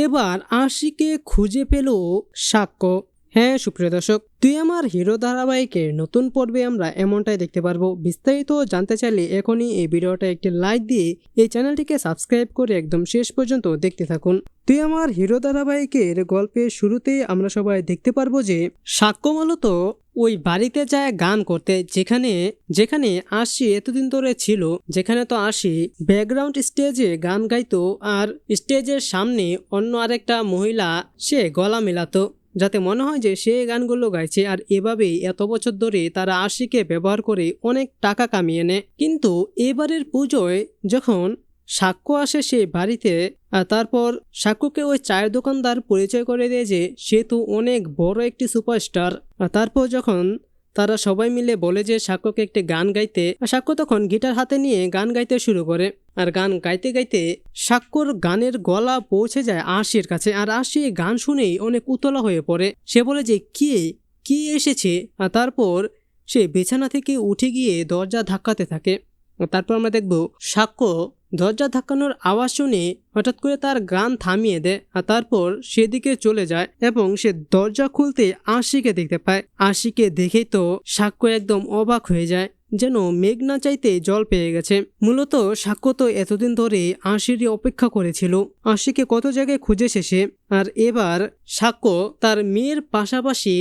এবার আশিকে খুঁজে পেল সাক্ষ্য। হ্যাঁ সুপ্রিয় দর্শক, তুই আমার হিরো ধারাবাহিকের নতুন পর্বে আমরা এমনটাই দেখতে পারব। বিস্তারিত জানতে চাইলে এখনই এই ভিডিওটা একটি লাইক দিয়ে এই চ্যানেলটিকে সাবস্ক্রাইব করে একদম শেষ পর্যন্ত দেখতে থাকুন। তুই আমার হিরো ধারাবাহিকের গল্পের শুরুতে আমরা সবাই দেখতে পারব যে সাক্ষ্য মূলত ওই বাড়িতে যায় গান করতে। যেখানে যেখানে আশি এতদিন ধরে ছিল, যেখানে তো আশি ব্যাকগ্রাউন্ড স্টেজে গান গাইতো আর স্টেজের সামনে অন্য আরেকটা মহিলা, সে গলা মেলাতো। যাতে মনে হয় যে সে গানগুলো গাইছে আর এভাবেই এত বছর ধরে তারা আশিকে ব্যবহার করে অনেক টাকা কামিয়ে নেয়। কিন্তু এবারের পুজোয় যখন সাক্ষ্য আসে সেই বাড়িতে আর তারপর সাক্ষ্যকে ওই চায়ের দোকানদার পরিচয় করে দেয় যে সে তো অনেক বড় একটি সুপারস্টার। আর তারপর যখন তারা সবাই মিলে বলে যে সাক্ষ্যকে একটি গান গাইতে সাক্ষ্য তখন গিটার হাতে নিয়ে গান গাইতে শুরু করে। আর গান গাইতে গাইতে সাক্ষ্যর গানের গলা পৌঁছে যায় আশির কাছে, আর আশি গান শুনেই অনেক উতলা হয়ে পড়ে। সে বলে যে, কে? কি এসেছে? আর তারপর সে বিছানা থেকে উঠে গিয়ে দরজা ধাক্কাতে থাকে। তারপর আমরা দেখব, সাক্ষ্য দরজা ধাক্কানোর আওয়াজ শুনে হঠাৎ করে তার গান থামিয়ে দেয় আর তারপর সেদিকে চলে যায় এবং সে দরজা খুলতে আশিকে দেখতে পায়। আশিকে দেখেই তো সাক্ষ্য একদম অবাক হয়ে যায়, যেন মেঘ না চাইতে জল পেয়ে গেছে। মূলত সাক্ষ্য তো এতদিন ধরে আশিরই অপেক্ষা করেছিল। আশিকে কত জায়গায় খুঁজে শেষে আর এবার সাক্ষ্য তার মেয়ের পাশাপাশি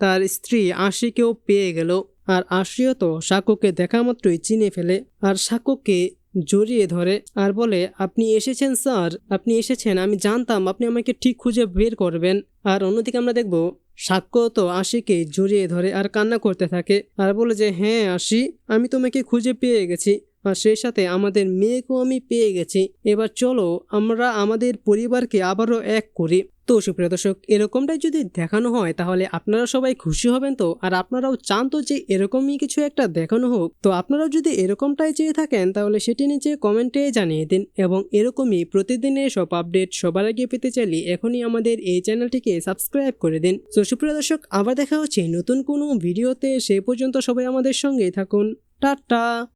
তার স্ত্রী আশিকেও পেয়ে গেল। আর আশিও তো সাকুকে দেখা মাত্রই চিনে ফেলে আর সাকুকে জড়িয়ে ধরে আর বলে, আপনি এসেছেন, স্যার। আপনি এসেছেন। আমি জানতাম আপনি আমাকে ঠিক খুঁজে বের করবেন। আর অন্যদিকে আমরা দেখব, সাক্ষ্য তো আশিকে জড়িয়ে ধরে আর কান্না করতে থাকে আর বলে যে হ্যাঁ আশি, আমি তোমাকে খুঁজে পেয়ে গেছি। আর সেই সাথে আমাদের মেয়েকেও আমি পেয়ে গেছি। এবার চলো আমরা আমাদের পরিবারকে আবারও এক করি। তো সুপ্রিয় দর্শক, এরকমটাই যদি দেখানো হয়, তাহলে আপনারা সবাই খুশি হবেন তো? আর আপনারাও চান তো যে এরকমই কিছু একটা দেখানো হোক। তো আপনারাও যদি এরকমটাই চেয়ে থাকেন, তাহলে সেটি নিচে কমেন্টে জানিয়ে দিন এবং এরকমই প্রতিদিনের সব আপডেট সবার আগে পেতে চাইলে এখনই আমাদের এই চ্যানেলটিকে সাবস্ক্রাইব করে দিন। তো সুপ্রিয় দর্শক, আবার দেখা হচ্ছে নতুন কোনো ভিডিওতে। সেই পর্যন্ত সবাই আমাদের সঙ্গেই থাকুন। টাটা!